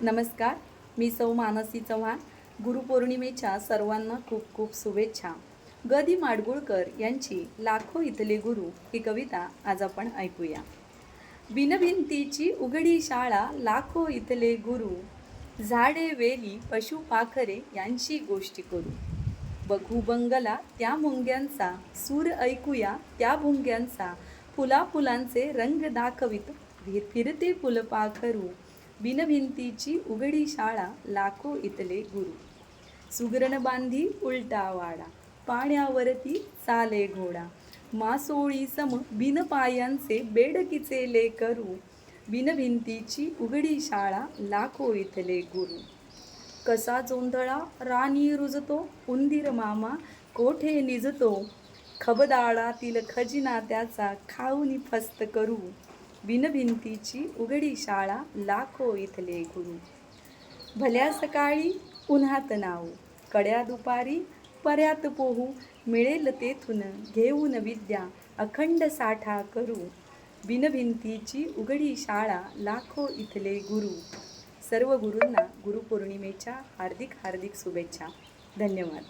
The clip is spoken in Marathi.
नमस्कार मी सौ मानसी चव्हाण. गुरुपौर्णिमेच्या सर्वांना खूप खूप शुभेच्छा. ग दी माडगुळकर यांची लाखो इथले गुरु ही कविता आज आपण ऐकूया. बिनभिंतीची उघडी शाळा लाखो इथले गुरु झाडे वेली पशुपाखरे यांची गोष्टी करू. बघू बंगला त्या मुंग्यांचा सूर ऐकूया त्या भुंग्यांचा फुला फुलांचे रंग दाखवित फिर- फिरते फुलपाखरू. बिनभिंतीची उघडी शाळा लाखो इथले गुरु. सुगरण बांधी उलटा वाडा पाण्यावरती चाले घोडा. मासोळी सम बिन पायांचे बेडकीचे लेकरू. बिनभिंतीची उघडी शाळा लाखो इथले गुरु. कसा जोंधळा राणी रुजतो उंदीर मामा कोठे निजतो. खबदाळातील खजिना त्याचा खाऊनी फस्त करू. बिनभिंतीची उघडी शाळा लाखो इथले गुरु. भल्या सकाळी उन्हात नाव कड्या दुपारी पर्यात पोहू मिळेल तेथून घेऊन विद्या अखंड साठा करू. बिनभिंतीची उघडी शाळा लाखो इथले गुरु. सर्व गुरूंना गुरुपौर्णिमेच्या हार्दिक हार्दिक शुभेच्छा. धन्यवाद.